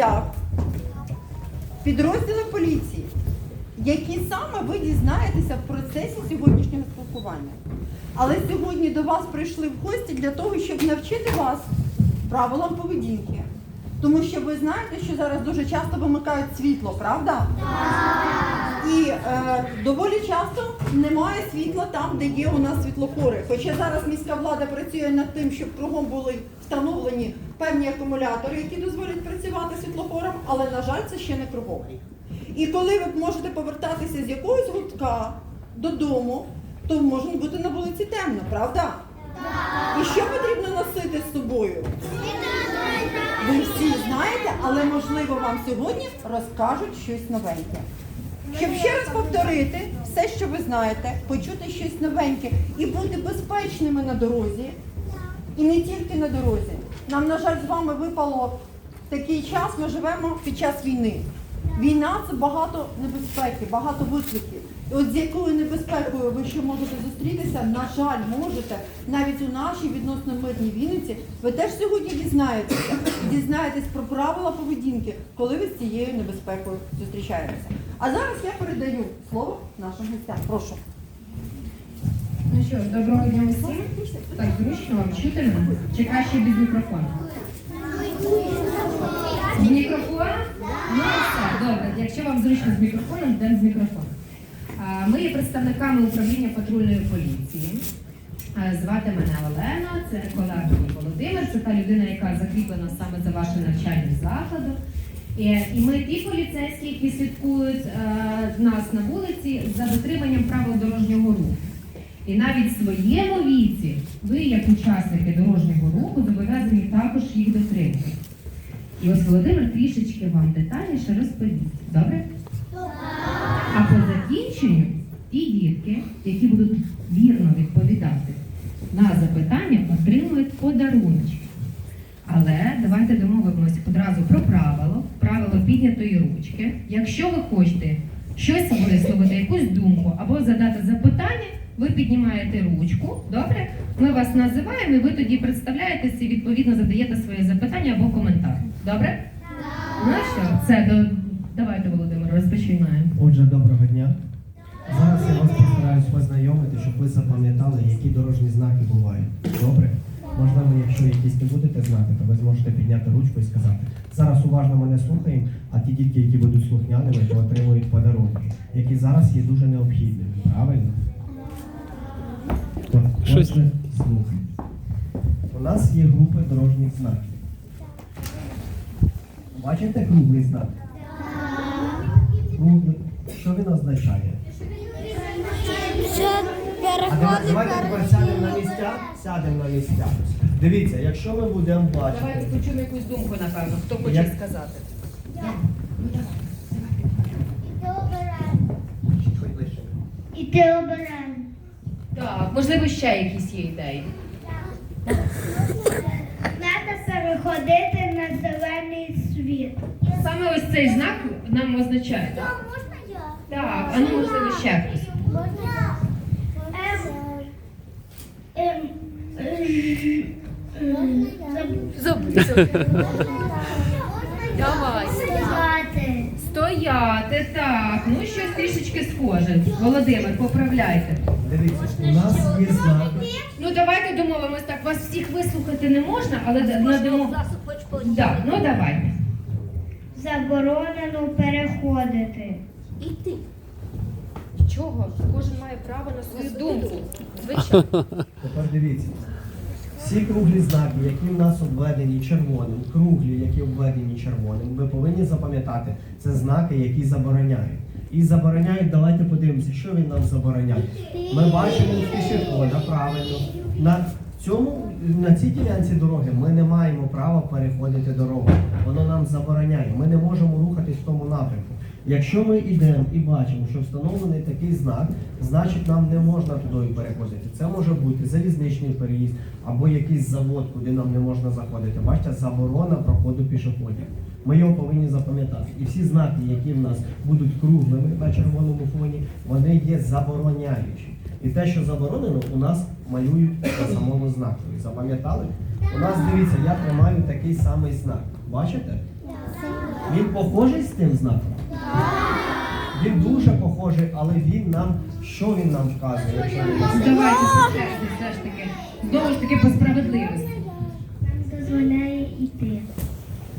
гостях підрозділи поліції, які саме ви дізнаєтеся в процесі сьогоднішнього спілкування. Але сьогодні до вас прийшли в гості для того, щоб навчити вас правилам поведінки. Тому що ви знаєте, що зараз дуже часто вимикають світло, правда? І е, доволі часто немає світла там, де є у нас світлофори. Хоча зараз міська влада працює над тим, щоб кругом були встановлені певні акумулятори, які дозволять працювати світлофорам, але на жаль, це ще не кругом. І коли ви можете повертатися з якогось гуртка додому, то може бути на вулиці темно, правда? І що потрібно носити з собою? Знаєте, але можливо вам сьогодні розкажуть щось новеньке. Щоб ще раз повторити все, що ви знаєте, почути щось новеньке і бути безпечними на дорозі, і не тільки на дорозі. Нам, на жаль, з вами випало такий час, ми живемо під час війни. Війна це багато небезпеки, багато викликів. От з якою небезпекою ви ще можете зустрітися, на жаль, можете навіть у нашій відносно мирній Вінниці, ви теж сьогодні дізнаєтеся, дізнаєтесь про правила поведінки, коли ви з цією небезпекою зустрічаєтеся. А зараз я передаю слово нашим гостям. Прошу. Ну що доброго дня усім. Так, зручно вам чути мене? Чи без мікрофону? З мікрофоном? Ну все, добре. Якщо вам зручно з мікрофоном, йдемо з мікрофоном. Ми є представниками управління патрульної поліції. Звати мене Олена, це колега Володимир, це та людина, яка закріплена саме за вашим навчальним закладом. І, і ми ті поліцейські, які слідкують е, нас на вулиці за дотриманням правил дорожнього руху. І навіть в своєму віці ви, як учасники дорожнього руху, зобов'язані також їх дотримувати. І ось Володимир трішечки вам детальніше розповість. Добре? А по закінченню ті дітки, які будуть вірно відповідати на запитання, отримують подарунки. Але давайте домовимося одразу про правило, правило піднятої ручки. Якщо ви хочете щось висловити, якусь думку або задати запитання, ви піднімаєте ручку, добре? Ми вас називаємо, і ви тоді представляєтеся і відповідно задаєте своє запитання або коментар. Добре? Ну що, це до... давайте, Володимир, розпочинаємо. Отже, доброго дня. Зараз я вас постараюсь познайомити, щоб ви запам'ятали, які дорожні знаки бувають. Добре? Можливо, якщо якісь не будете знати, то ви зможете підняти ручку і сказати. Зараз уважно мене слухаємо, а ті дітки, які будуть слухняними, то отримують подарунки, які зараз є дуже необхідними. Правильно? Щось- Отже, слухайте. У нас є групи дорожніх знаків. Бачите круглий знак? Круглий. Що він означає? Давай- давайте тепер сядемо на місця. Сядемо на місця. Дивіться, якщо ми будемо бачити. Давайте почуємо якусь думку, напевно. Хто хоче Як- сказати? І ти обираєш. Так, можливо, ще якісь є ідеї. Треба переходити на зелений світ. Саме ось цей знак нам означає. Так, так а ну можливо ще хтось. Давай. Стояти. Стояти, так. Ну щось трішечки схоже. Володимир, поправляйте. Дивіться, у нас є знак. Ну давайте домовимось так. Вас всіх вислухати не можна, але надамо. Так, ну давайте. Заборонено переходити. Чого? Кожен має право на свою думку. Звичайно. Тепер дивіться. Всі круглі знаки, які в нас обведені червоним, круглі, які обведені червоним, ви повинні запам'ятати, це знаки, які забороняють. І забороняють, давайте подивимося, що він нам забороняє. Ми бачимо пішохода, правильно. На цьому на цій ділянці дороги ми не маємо права переходити дорогу. Воно нам забороняє. Ми не можемо рухатись в тому напрямку. Якщо ми йдемо і бачимо, що встановлений такий знак, значить нам не можна туди переходити. Це може бути залізничний переїзд або якийсь завод, куди нам не можна заходити. Бачите, заборона проходу пішоходів. Ми його повинні запам'ятати. І всі знаки, які в нас будуть круглими на червоному фоні, вони є забороняючі. І те, що заборонено, у нас малюють на самому знакові. Запам'ятали? У нас дивіться, я тримаю такий самий знак. Бачите? Він похожий з тим знаком? Він дуже похожий, але він нам, що він нам вказує? Якщо він нас- Давайте все, все ж таки. Знову ж таки по справедливості. Нам дозволяє йти.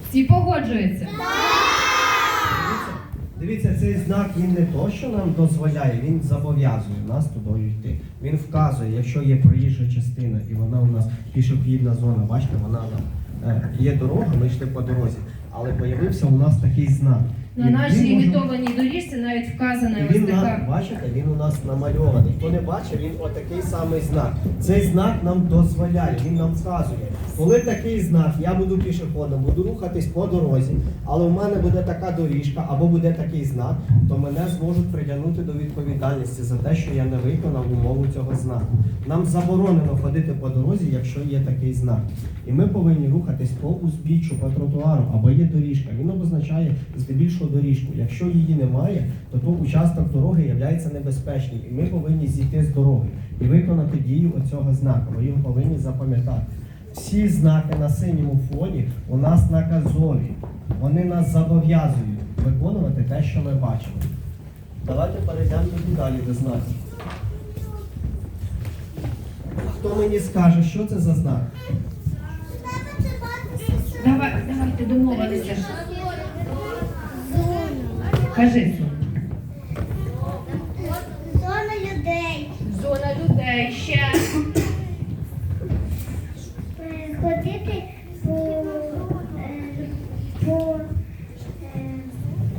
Всі погоджуються. Дивіться, цей знак він не то, що нам дозволяє, він зобов'язує нас туди йти. Він вказує, якщо є проїжджа частина і вона у нас пішохідна зона, бачите, вона е, є дорога, ми йшли по дорозі, але з'явився у нас такий знак. На нашій лімітованій доріжці навіть вказана ось він на, бачите, він у нас намальований. Хто не бачив, він отакий самий знак. Цей знак нам дозволяє, він нам вказує. Коли такий знак, я буду пішоходом, буду рухатись по дорозі, але в мене буде така доріжка або буде такий знак, то мене зможуть притягнути до відповідальності за те, що я не виконав умову цього знаку. Нам заборонено ходити по дорозі, якщо є такий знак. І ми повинні рухатись по узбіччю, по тротуару, або є доріжка. Він обозначає здебільшого доріжку. Якщо її немає, то то участок дороги є небезпечним. І ми повинні зійти з дороги і виконати дію оцього знаку. Ми його повинні запам'ятати. Всі знаки на синьому фоні у нас наказові. Вони нас зобов'язують виконувати те, що ми бачимо. Давайте перейдемо тоді далі до знаків. Хто мені скаже, що це за знак? Давай, давайте домовилися. Кажи. Зона людей. Зона людей ще. Ходити по, е, по, е,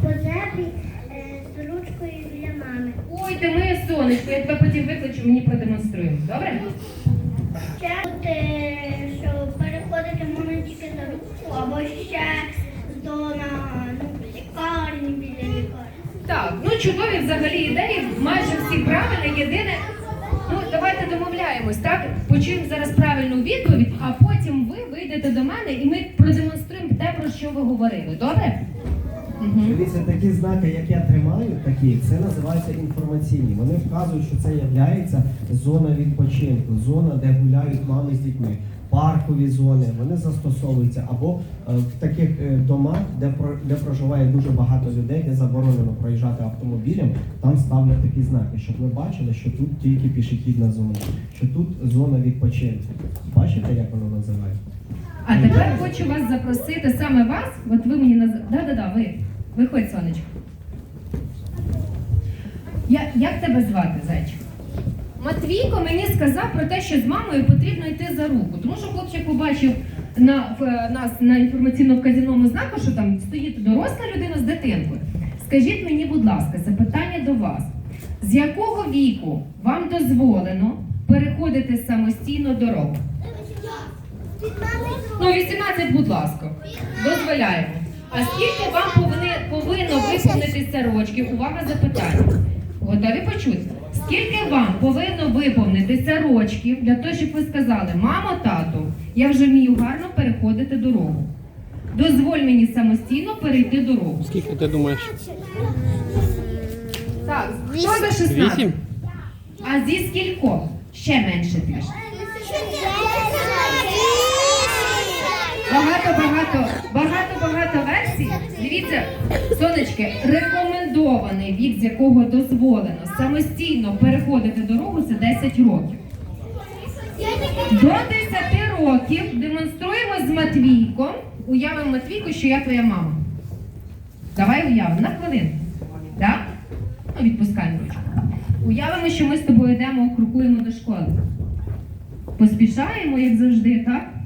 по зебрі е, з ручкою біля мами. Ой, ти моє сонечко, я тебе потім викличу, мені продемонструємо. Добре? Ще що переходити можна тільки за руку, або ще зона ну, лікарні біля лікарні. Так, ну чудові взагалі ідеї, майже всі правильні, єдине. Ну, давайте домовляємось, так? Почуємо зараз правильну відповідь, а потім ви вийдете до мене і ми продемонструємо те, про що ви говорили. Добре? Дивіться, такі знаки, як я тримаю, такі, це називається інформаційні. Вони вказують, що це є зона відпочинку, зона, де гуляють мами з дітьми, паркові зони. Вони застосовуються або е, в таких е, домах, де де проживає дуже багато людей, де заборонено проїжджати автомобілем. Там ставлять такі знаки, щоб ви бачили, що тут тільки пішохідна зона, що тут зона відпочинку. Бачите, як воно називається? А тепер хочу вас запросити саме вас. От ви мені наз... Да-да-да, ви. Виходь, сонечко. Я... Як тебе звати, зайчик? Матвійко мені сказав про те, що з мамою потрібно йти за руку. Тому що хлопчик побачив на в, е, нас на інформаційно-вказівному знаку, що там стоїть доросла людина з дитинкою. Скажіть мені, будь ласка, це питання до вас. З якого віку вам дозволено переходити самостійно дорогу? Ну, 18, будь ласка. Дозволяємо. А скільки вам повинно виповнитися рочків? Увага запитання. Готові почути? Скільки вам повинно виповнитися рочків для того, щоб ви сказали, мамо, тату, я вже вмію гарно переходити дорогу. Дозволь мені самостійно перейти дорогу. Скільки ти думаєш? Так, хто за 16? Вісім? А зі скількох? Ще менше трішки. Багато, багато, багато, багато. Дивіться, сонечки, рекомендований вік, з якого дозволено самостійно переходити дорогу, це 10 років. До 10 років демонструємо з Матвійком. Уявимо Матвійку, що я твоя мама. Давай уявимо на хвилинку. Так? Ну, відпускаємо ручку. Уявимо, що ми з тобою йдемо, крокуємо до школи. Поспішаємо, як завжди, так?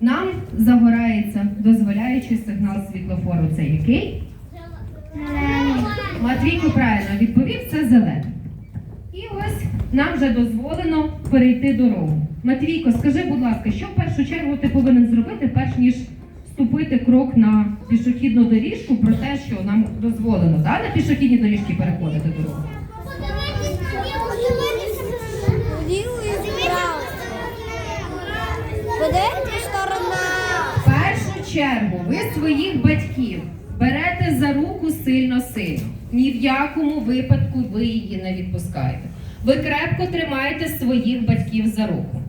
Нам загорається дозволяючий сигнал світлофору. Це який? Зелений. Матвійко правильно відповів, це зелений. І ось нам вже дозволено перейти дорогу. Матвійко, скажи, будь ласка, що в першу чергу ти повинен зробити, перш ніж ступити крок на пішохідну доріжку про те, що нам дозволено да, на пішохідні доріжки переходити дорогу? Першу чергу ви своїх батьків берете за руку сильно-сильно. Ні в якому випадку ви її не відпускаєте. Ви крепко тримаєте своїх батьків за руку.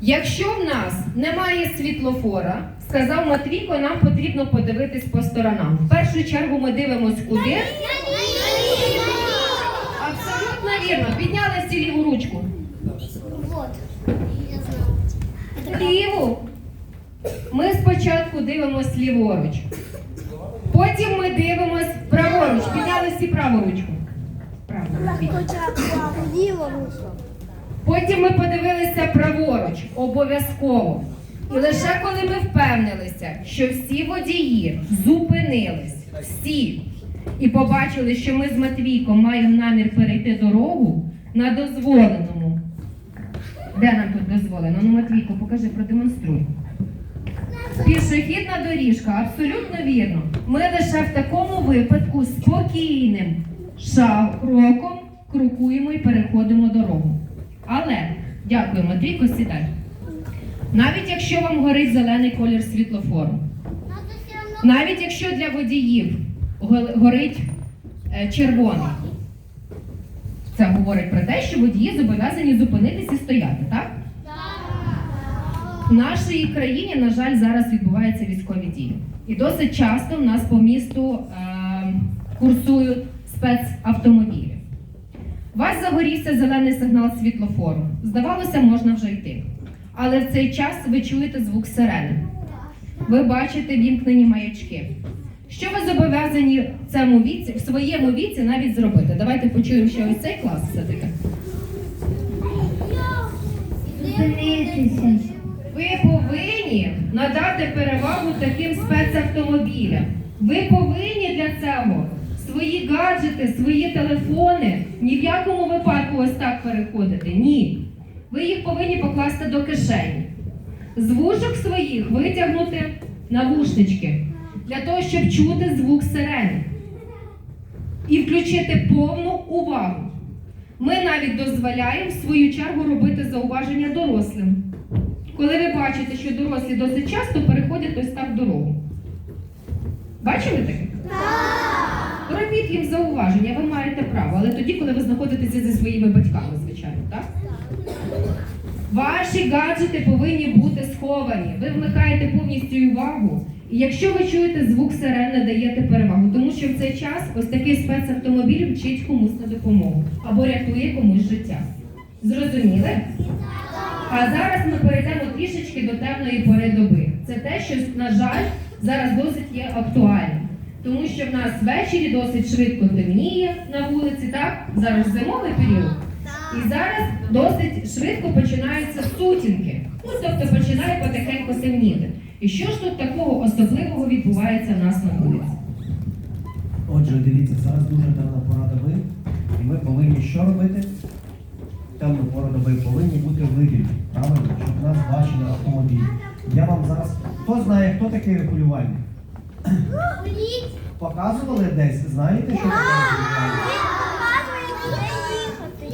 Якщо в нас немає світлофора, сказав Матвійко, нам потрібно подивитись по сторонам. В першу чергу ми дивимось куди. Абсолютно вірно. Підняли всі ліву ручку. Ліву. Ми спочатку дивимось ліворуч. Потім ми дивимось праворуч. Підняли всі праву ручку. Потім ми подивилися праворуч, обов'язково. І лише коли ми впевнилися, що всі водії зупинились, всі, і побачили, що ми з Матвійком маємо намір перейти дорогу на дозволеному. Де нам тут дозволено? Ну, Матвійко, покажи, продемонструй. Пішохідна доріжка, абсолютно вірно. Ми лише в такому випадку спокійним кроком крокуємо і переходимо дорогу. Але дякую, Матвійко, сідай. Навіть якщо вам горить зелений колір світлофору, навіть якщо для водіїв горить е, червоний, це говорить про те, що водії зобов'язані зупинитися і стояти, так? В нашій країні, на жаль, зараз відбуваються військові дії. І досить часто в нас по місту е, курсують спецавтомобілі. У вас загорівся зелений сигнал світлофору. Здавалося, можна вже йти. Але в цей час ви чуєте звук сирени. Ви бачите вімкнені маячки. Що ви зобов'язані в цьому віці, в своєму віці навіть зробити? Давайте почуємо ще ось цей клас все-таки. Зупинитися. Ви повинні надати перевагу таким спецавтомобілям. Ви повинні для цього свої гаджети, свої телефони ні в якому випадку ось так переходити. Ні. Ви їх повинні покласти до кишені. З вушок своїх витягнути навушнички для того, щоб чути звук сирени. І включити повну увагу. Ми навіть дозволяємо в свою чергу робити зауваження дорослим. Коли ви бачите, що дорослі досить часто переходять ось так дорогу. Бачили таке? Так! Робіть їм зауваження, ви маєте право, але тоді, коли ви знаходитеся зі своїми батьками, звичайно, так? Ваші гаджети повинні бути сховані. Ви вмикаєте повністю увагу. І якщо ви чуєте звук сирени, даєте перевагу, тому що в цей час ось такий спецавтомобіль вчить комусь на допомогу або рятує комусь життя. Зрозуміли? А зараз ми перейдемо трішечки до темної пори доби. Це те, що, на жаль, зараз досить є актуальним. Тому що в нас ввечері досить швидко темніє на вулиці, так? Зараз зимовий період. І зараз досить швидко починаються сутінки. Ну, тобто починає потихеньку темніти. І що ж тут такого особливого відбувається в нас на вулиці? Отже, дивіться, зараз дуже темна пора доби, і ми повинні що робити? В Темну пору доби повинні бути виділі, правильно, щоб нас бачили автомобілі. Я вам зараз. Хто знає, хто такий регулювальник? Показували десь? Знаєте, що таке регулювальник?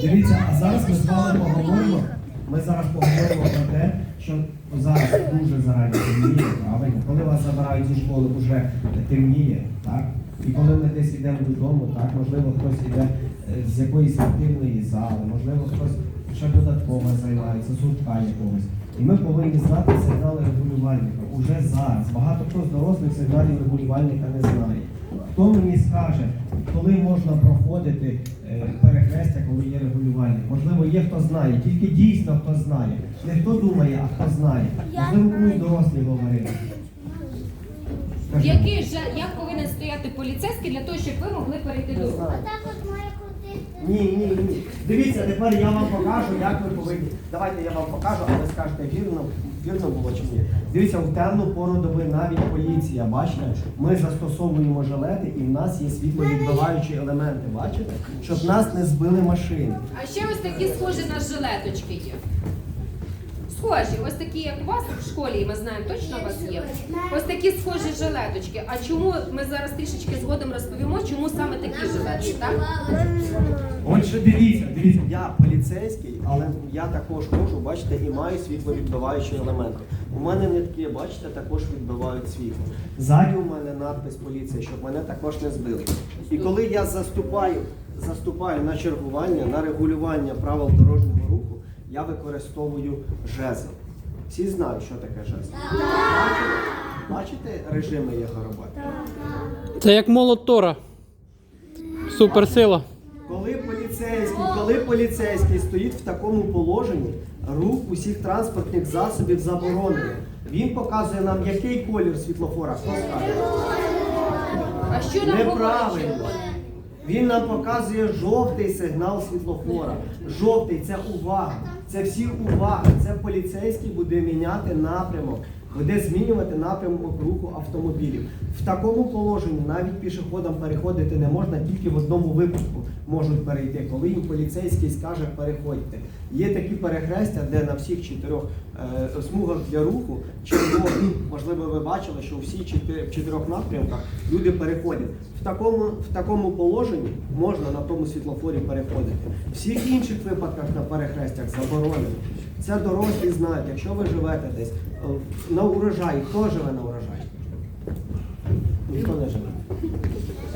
Дивіться, а зараз ми з вами поговоримо. Ми зараз поговоримо про те, що зараз дуже зарані темніє, правильно? Коли вас забирають зі школи, вже темніє, так? І коли ми десь йдемо додому, так, можливо, хтось йде е, з якоїсь активної зали, можливо, хтось ще додатково займається, з гуртка якогось. І ми повинні знати сигнали регулювальника уже зараз. Багато хто з дорослих сигналів регулювальника не знає. Хто мені скаже, коли можна проходити е, перехрестя, коли є регулювальник? Можливо, є хто знає, тільки дійсно хто знає. Не хто думає, а хто знає. Можливо, комусь дорослі говорили. Який же як повинен стояти поліцейський для того, щоб ви могли перейти дорогу? Отак от має крутити. Ні, ні, ні. Дивіться, тепер я вам покажу, як ви повинні. Давайте я вам покажу, а ви скажете, вірно, вірно було чи ні. Дивіться, в темну пору доби навіть поліція, бачите, ми застосовуємо жилети і в нас є світловідбиваючі елементи, бачите? Щоб нас не збили машини. А ще ось такі схожі на жилеточки є. Схожі, ось такі, як у вас в школі, і ми знаємо, точно у вас є. Ось такі схожі жилеточки. А чому ми зараз трішечки згодом розповімо, чому саме такі жилетки, так? Отже, дивіться, дивіться, я поліцейський, але я також можу, бачите, і маю світловідбиваючі елементи. У мене нитки, бачите, також відбивають світло. Ззаді у мене надпис поліція, щоб мене також не збили. І коли я заступаю, заступаю на чергування, на регулювання правил дорожнього руху, я використовую жезл. Всі знають, що таке жезл. Бачите? Бачите режими його роботи? Це як молот Тора. Суперсила. Коли поліцейський, коли поліцейський стоїть в такому положенні, рух усіх транспортних засобів заборонений. Він показує нам, який колір світлофора. Хто скаже? А що нам Неправильно. Він нам показує жовтий сигнал світлофора. Жовтий це увага. Це всі увага. Це поліцейський буде міняти напрямок, буде змінювати напрямок руху автомобілів. В такому положенні навіть пішоходам переходити не можна, тільки в одному випадку можуть перейти, коли їм поліцейський скаже переходьте. Є такі перехрестя, де на всіх чотирьох е, смугах для руху червоні. Можливо, ви бачили, що у всіх чотирьох напрямках люди переходять. В такому, в такому положенні можна на тому світлофорі переходити. В всіх інших випадках на перехрестях заборонено. Це дорослі знають, якщо ви живете десь е, на урожаї, хто живе на урожаї? Ніхто не живе.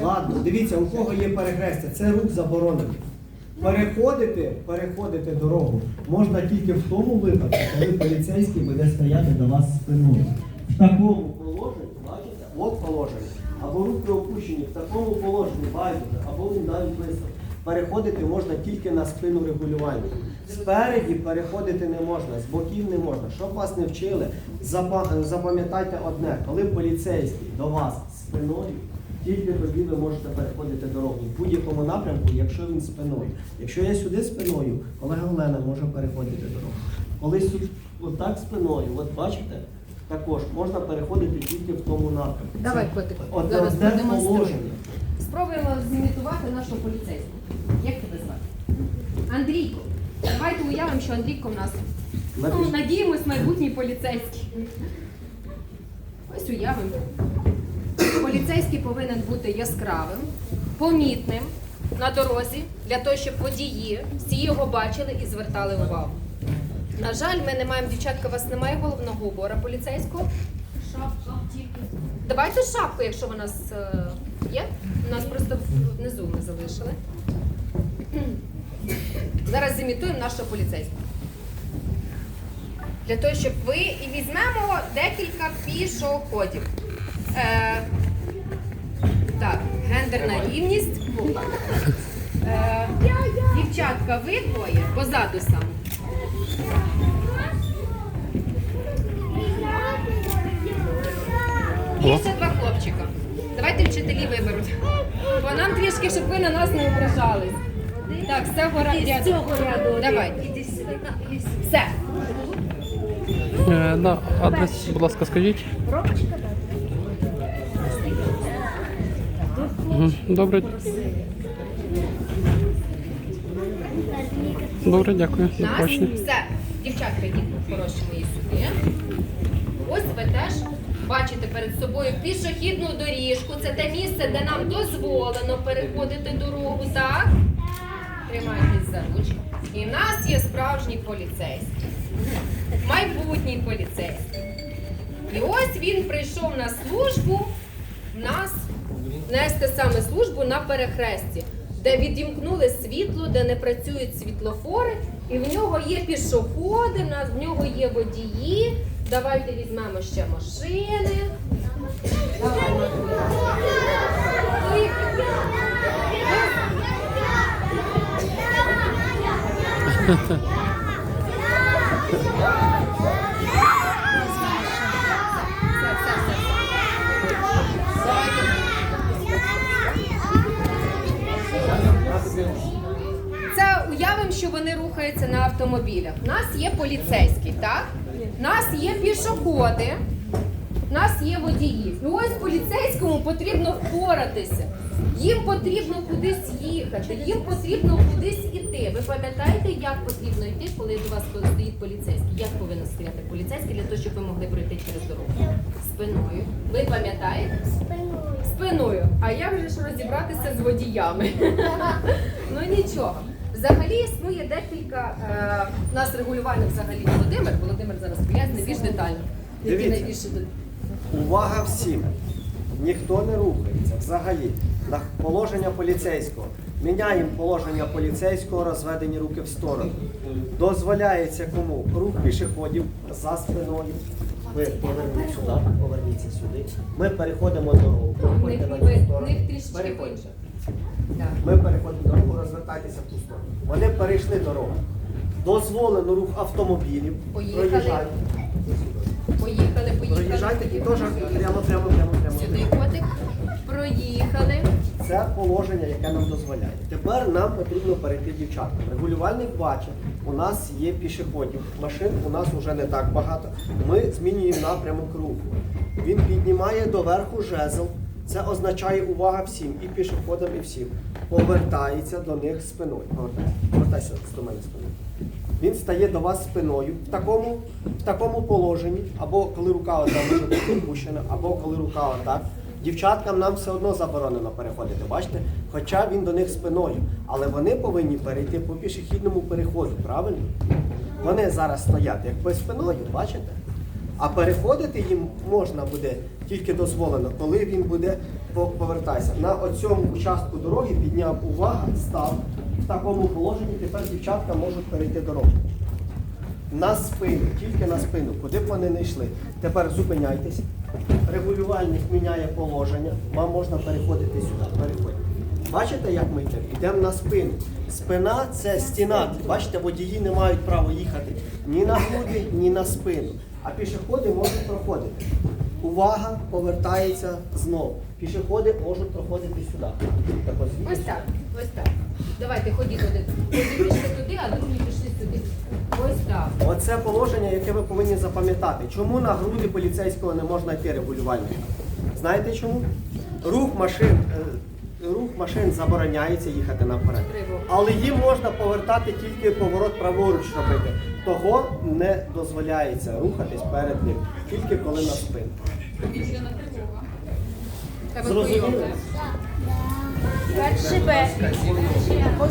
Ладно, дивіться, у кого є перехрестя, це рух заборонений. Переходити, переходити дорогу можна тільки в тому випадку, коли поліцейський буде стояти до вас спиною. В такому положенні, бачите, от положення. Або руки опущені, в такому положенні, байдуже, або він навіть висок. Переходити можна тільки на спину регулювання. Спереді переходити не можна, з боків не можна. Щоб вас не вчили, запам'ятайте одне, коли поліцейський до вас спиною, тільки тоді ви можете переходити дорогу в будь-якому напрямку, якщо він спиною. Якщо я сюди спиною, колега Олена може переходити дорогу. Коли сю- отак спиною, от бачите, також можна переходити тільки в тому напрямку. Давай, Це котику, одне зараз продемонструй. положення. Спробуємо зімітувати нашого поліцейського. Як тебе звати? Андрійко. Давайте уявимо, що Андрійко в нас. Ну, Напиш- надіємось, майбутній поліцейський. Ось уявимо. Поліцейський повинен бути яскравим, помітним на дорозі, для того, щоб водії всі його бачили і звертали увагу. На жаль, ми не маємо, дівчатка, у вас немає головного убора поліцейського. Давайте шапку, якщо вона з, е, є. У нас просто внизу ми залишили. Зараз зімітуємо нашого поліцейського. Для того, щоб ви і візьмемо декілька пішоходів. Е, так, гендерна рівність. Е, дівчатка, ви двоє позаду сам. І ще два хлопчика. Давайте вчителі виберуть. Бо нам трішки, щоб ви на нас не ображались. Так, з цього ряду. Давай. Все. Е, да, адрес, будь ласка, скажіть. Мгм, Добре. Добре, дякую. До побачення. все. Дівчатка, йдіть хороші мої сюди. Ось ви теж бачите перед собою пішохідну доріжку. Це те місце, де нам дозволено переходити дорогу, так? Тримайтесь за ручку. І в нас є справжній поліцейський. Майбутній поліцейський. І ось він прийшов на службу в нас нести саме службу на перехресті, де відімкнули світло, де не працюють світлофори, і в нього є пішоходи, в нього є водії. Давайте візьмемо ще машини. Давай, Матвій. І- Все, все, все, все. Давайте. Це уявимо, що вони рухаються на автомобілях. У нас є поліцейський, так? У нас є пішоходи, у нас є водії. І ось поліцейському потрібно впоратися. Їм потрібно кудись їхати, їм потрібно кудись іти. Ви пам'ятаєте, як потрібно йти, коли до вас стоїть поліцейський? Як повинен стояти поліцейський для того, щоб ви могли пройти через дорогу? Спиною. Ви пам'ятаєте? Спиною. А як же ж розібратися з водіями? ну нічого. Взагалі існує декілька. Е, у нас регулювальник взагалі Володимир. Володимир зараз пояснить більш детально. Які Дивіться. найбільше до- Увага всім! Ніхто не рухається взагалі. На положення поліцейського. Міняємо положення поліцейського, розведені руки в сторону. Дозволяється кому рух пішоходів за спиною. Ви поверніть сюди, поверніться сюди. Ми переходимо. В них, ніби- цю в сторону. них трішечки Переходьте. по-іншому. Так. Ми переходимо дорогу, розвертайтеся в ту сторону. Вони перейшли дорогу. Дозволено рух автомобілів. Поїхали. Проїжджайте. Поїхали, поїхали. Проїжджайте і теж прямо, прямо, прямо, прямо. Сюди котик. Проїхали. Це положення, яке нам дозволяє. Тепер нам потрібно перейти дівчаткам. Регулювальник бачить, у нас є пішоходів, машин у нас вже не так багато. Ми змінюємо напрямок руху. Він піднімає доверху жезл. Це означає увага всім, і пішоходам, і всім. Повертається до них спиною. Повертайся, до мене спиною. Він стає до вас спиною в такому, в такому положенні, або коли рука одна може бути опущена, або коли рука отак. Дівчаткам нам все одно заборонено переходити, бачите? Хоча він до них спиною. Але вони повинні перейти по пішохідному переходу, правильно? Вони зараз стоять якби спиною, бачите? А переходити їм можна буде тільки дозволено, коли він буде по- повертайся. На оцьому участку дороги підняв увага, став в такому положенні. Тепер дівчатка можуть перейти дорогу. На спину, тільки на спину, куди б вони не йшли. Тепер зупиняйтесь. Регулювальник міняє положення. Вам можна переходити сюди. Переходьте. Бачите, як ми йдемо? Йдемо на спину. Спина це стіна. Бачите, водії не мають права їхати ні на груди, ні на спину. А пішоходи можуть проходити. Увага повертається знову. Пішоходи можуть проходити сюди. Так ось, Ось так, ось так. Давайте ходіть один. Одні пішли туди, а другі пішли сюди. Ось так. Оце положення, яке ви повинні запам'ятати. Чому на груди поліцейського не можна йти регулювальника? Знаєте чому? Рух машин, е, рух машин забороняється їхати наперед. Але їм можна повертати тільки поворот праворуч робити. Того не дозволяється рухатись перед ним, тільки коли на Зрозуміли? прийомте. Перший Б.